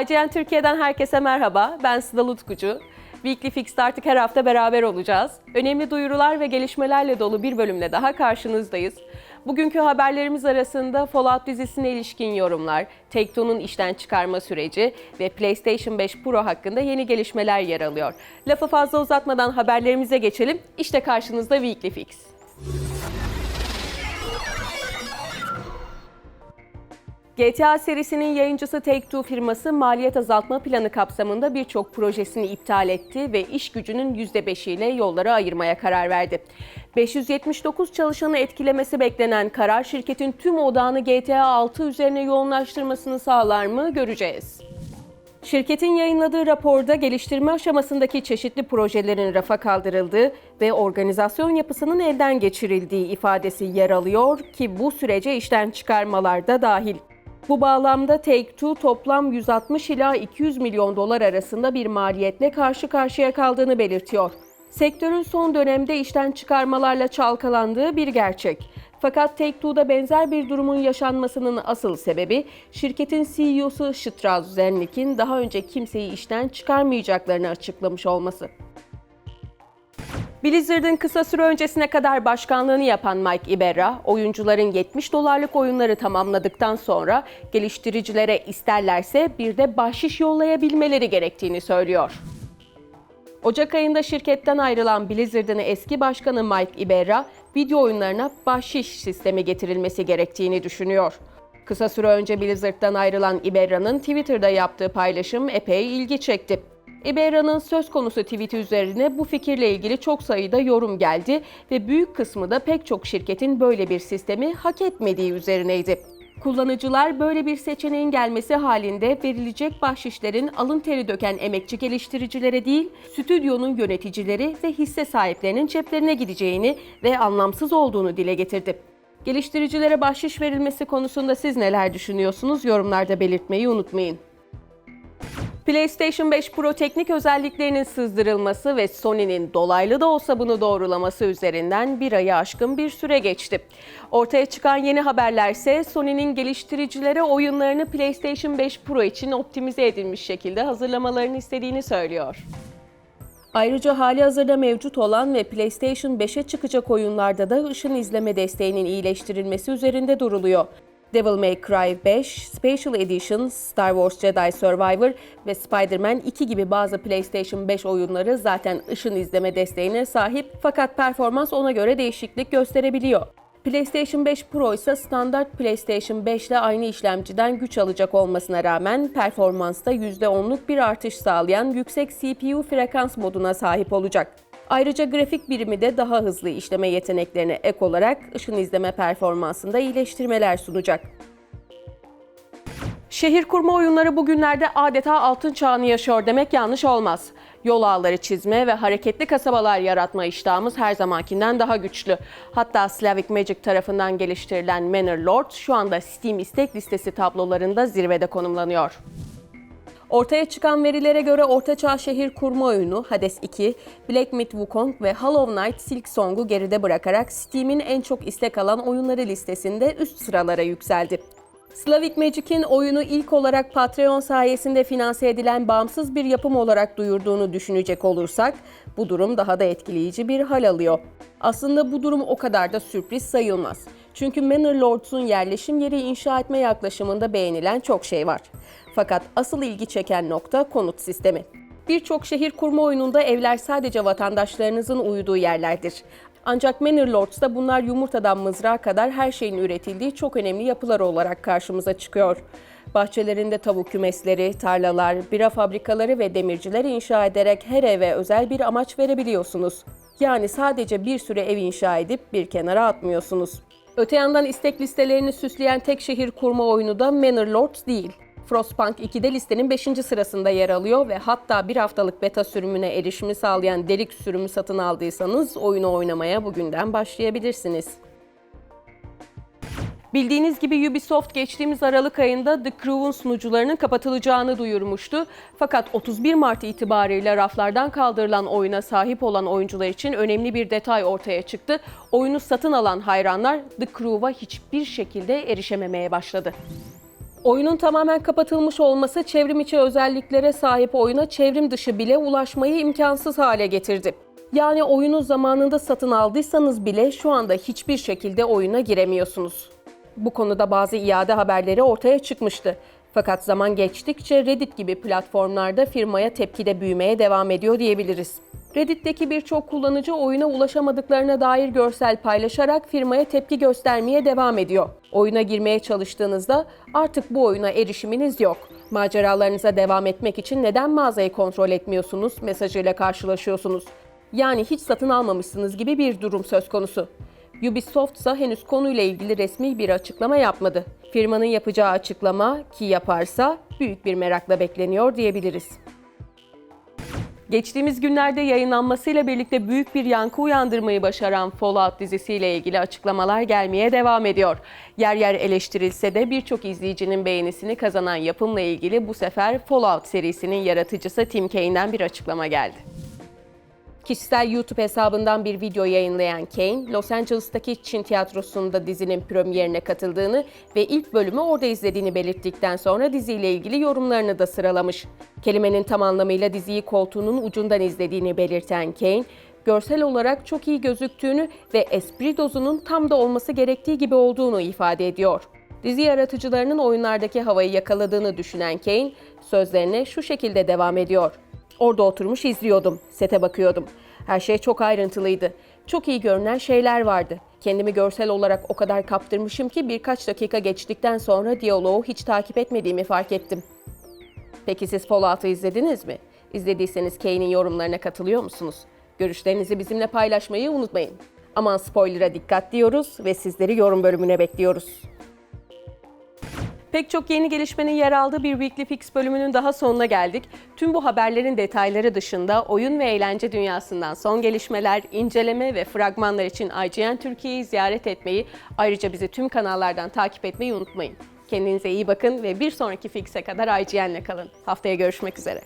IGN Türkiye'den herkese merhaba. Ben Sıla Utkucu. Weekly Fix'te artık her hafta beraber olacağız. Önemli duyurular ve gelişmelerle dolu bir bölümle daha karşınızdayız. Bugünkü haberlerimiz arasında Fallout dizisine ilişkin yorumlar, Take-Two'nun işten çıkarma süreci ve PlayStation 5 Pro hakkında yeni gelişmeler yer alıyor. Lafı fazla uzatmadan haberlerimize geçelim. İşte karşınızda Weekly Fix. GTA serisinin yayıncısı Take-Two firması maliyet azaltma planı kapsamında birçok projesini iptal etti ve iş gücünün %5'iyle yolları ayırmaya karar verdi. 579 çalışanı etkilemesi beklenen karar şirketin tüm odağını GTA 6 üzerine yoğunlaştırmasını sağlar mı göreceğiz. Şirketin yayınladığı raporda geliştirme aşamasındaki çeşitli projelerin rafa kaldırıldığı ve organizasyon yapısının elden geçirildiği ifadesi yer alıyor ki bu sürece işten çıkarmalar da dahil. Bu bağlamda Take-Two toplam 160 ila 200 milyon dolar arasında bir maliyetle karşı karşıya kaldığını belirtiyor. Sektörün son dönemde işten çıkarmalarla çalkalandığı bir gerçek. Fakat Take-Two'da benzer bir durumun yaşanmasının asıl sebebi şirketin CEO'su Strauss Zelnick'in daha önce kimseyi işten çıkarmayacaklarını açıklamış olması. Blizzard'ın kısa süre öncesine kadar başkanlığını yapan Mike Ibarra, oyuncuların 70 dolarlık oyunları tamamladıktan sonra geliştiricilere isterlerse bir de bahşiş yollayabilmeleri gerektiğini söylüyor. Ocak ayında şirketten ayrılan Blizzard'ın eski başkanı Mike Ibarra, video oyunlarına bahşiş sistemi getirilmesi gerektiğini düşünüyor. Kısa süre önce Blizzard'dan ayrılan Ibarra'nın Twitter'da yaptığı paylaşım epey ilgi çekti. Ibarra'nın söz konusu tweet'i üzerine bu fikirle ilgili çok sayıda yorum geldi ve büyük kısmı da pek çok şirketin böyle bir sistemi hak etmediği üzerineydi. Kullanıcılar böyle bir seçeneğin gelmesi halinde verilecek bahşişlerin alın teri döken emekçi geliştiricilere değil, stüdyonun yöneticileri ve hisse sahiplerinin ceplerine gideceğini ve anlamsız olduğunu dile getirdi. Geliştiricilere bahşiş verilmesi konusunda siz neler düşünüyorsunuz? Yorumlarda belirtmeyi unutmayın. PlayStation 5 Pro teknik özelliklerinin sızdırılması ve Sony'nin dolaylı da olsa bunu doğrulaması üzerinden bir ayı aşkın bir süre geçti. Ortaya çıkan yeni haberlerse Sony'nin geliştiricilere oyunlarını PlayStation 5 Pro için optimize edilmiş şekilde hazırlamalarını istediğini söylüyor. Ayrıca hali hazırda mevcut olan ve PlayStation 5'e çıkacak oyunlarda da ışın izleme desteğinin iyileştirilmesi üzerinde duruluyor. Devil May Cry 5, Special Edition, Star Wars Jedi Survivor ve Spider-Man 2 gibi bazı PlayStation 5 oyunları zaten ışın izleme desteğine sahip fakat performans ona göre değişiklik gösterebiliyor. PlayStation 5 Pro ise standart PlayStation 5 ile aynı işlemciden güç alacak olmasına rağmen performansta %10'luk bir artış sağlayan yüksek CPU frekans moduna sahip olacak. Ayrıca grafik birimi de daha hızlı işleme yeteneklerine ek olarak ışın izleme performansında iyileştirmeler sunacak. Şehir kurma oyunları bugünlerde adeta altın çağını yaşıyor demek yanlış olmaz. Yol ağları çizme ve hareketli kasabalar yaratma iştahımız her zamankinden daha güçlü. Hatta Slavic Magic tarafından geliştirilen Manor Lord şu anda Steam istek listesi tablolarında zirvede konumlanıyor. Ortaya çıkan verilere göre ortaçağ şehir kurma oyunu Hades 2, Black Myth Wukong ve Hollow Knight Silk Song'u geride bırakarak Steam'in en çok istek alan oyunları listesinde üst sıralara yükseldi. Slavic Magic'in oyunu ilk olarak Patreon sayesinde finanse edilen bağımsız bir yapım olarak duyurduğunu düşünecek olursak, bu durum daha da etkileyici bir hal alıyor. Aslında bu durum o kadar da sürpriz sayılmaz. Çünkü Manor Lords'un yerleşim yeri inşa etme yaklaşımında beğenilen çok şey var. Fakat asıl ilgi çeken nokta konut sistemi. Birçok şehir kurma oyununda evler sadece vatandaşlarınızın uyuduğu yerlerdir. Ancak Manor Lords'ta bunlar yumurtadan mızrağa kadar her şeyin üretildiği çok önemli yapılar olarak karşımıza çıkıyor. Bahçelerinde tavuk kümesleri, tarlalar, bira fabrikaları ve demirciler inşa ederek her eve özel bir amaç verebiliyorsunuz. Yani sadece bir süre ev inşa edip bir kenara atmıyorsunuz. Öte yandan istek listelerini süsleyen tek şehir kurma oyunu da Manor Lords değil. Frostpunk 2'de listenin 5. sırasında yer alıyor ve hatta bir haftalık beta sürümüne erişimi sağlayan delik sürümü satın aldıysanız oyunu oynamaya bugünden başlayabilirsiniz. Bildiğiniz gibi Ubisoft geçtiğimiz Aralık ayında The Crew'un sunucularının kapatılacağını duyurmuştu. Fakat 31 Mart itibariyle raflardan kaldırılan oyuna sahip olan oyuncular için önemli bir detay ortaya çıktı. Oyunu satın alan hayranlar The Crew'a hiçbir şekilde erişememeye başladı. Oyunun tamamen kapatılmış olması çevrim içi özelliklere sahip oyuna çevrim dışı bile ulaşmayı imkansız hale getirdi. Yani oyunu zamanında satın aldıysanız bile şu anda hiçbir şekilde oyuna giremiyorsunuz. Bu konuda bazı iade haberleri ortaya çıkmıştı. Fakat zaman geçtikçe Reddit gibi platformlarda firmaya tepki de büyümeye devam ediyor diyebiliriz. Reddit'teki birçok kullanıcı oyuna ulaşamadıklarına dair görsel paylaşarak firmaya tepki göstermeye devam ediyor. Oyuna girmeye çalıştığınızda artık bu oyuna erişiminiz yok. Maceralarınıza devam etmek için neden mağazayı kontrol etmiyorsunuz mesajıyla karşılaşıyorsunuz. Yani hiç satın almamışsınız gibi bir durum söz konusu. Ubisoft ise henüz konuyla ilgili resmi bir açıklama yapmadı. Firmanın yapacağı açıklama ki yaparsa büyük bir merakla bekleniyor diyebiliriz. Geçtiğimiz günlerde yayınlanmasıyla birlikte büyük bir yankı uyandırmayı başaran Fallout dizisiyle ilgili açıklamalar gelmeye devam ediyor. Yer yer eleştirilse de birçok izleyicinin beğenisini kazanan yapımla ilgili bu sefer Fallout serisinin yaratıcısı Tim Kane'den bir açıklama geldi. Kişisel YouTube hesabından bir video yayınlayan Kane, Los Angeles'taki Çin tiyatrosunda dizinin premierine katıldığını ve ilk bölümü orada izlediğini belirttikten sonra diziyle ilgili yorumlarını da sıralamış. Kelimenin tam anlamıyla diziyi koltuğunun ucundan izlediğini belirten Kane, görsel olarak çok iyi gözüktüğünü ve espri dozunun tam da olması gerektiği gibi olduğunu ifade ediyor. Dizi yaratıcılarının oyunlardaki havayı yakaladığını düşünen Kane, sözlerine şu şekilde devam ediyor. Orada oturmuş izliyordum, sete bakıyordum. Her şey çok ayrıntılıydı. Çok iyi görünen şeyler vardı. Kendimi görsel olarak o kadar kaptırmışım ki birkaç dakika geçtikten sonra diyaloğu hiç takip etmediğimi fark ettim. Peki siz Fallout'u izlediniz mi? İzlediyseniz Kane'in yorumlarına katılıyor musunuz? Görüşlerinizi bizimle paylaşmayı unutmayın. Aman spoiler'a dikkat diyoruz ve sizleri yorum bölümüne bekliyoruz. Pek çok yeni gelişmenin yer aldığı bir Weekly Fix bölümünün daha sonuna geldik. Tüm bu haberlerin detayları dışında oyun ve eğlence dünyasından son gelişmeler, inceleme ve fragmanlar için IGN Türkiye'yi ziyaret etmeyi, ayrıca bizi tüm kanallardan takip etmeyi unutmayın. Kendinize iyi bakın ve bir sonraki Fix'e kadar IGN'le kalın. Haftaya görüşmek üzere.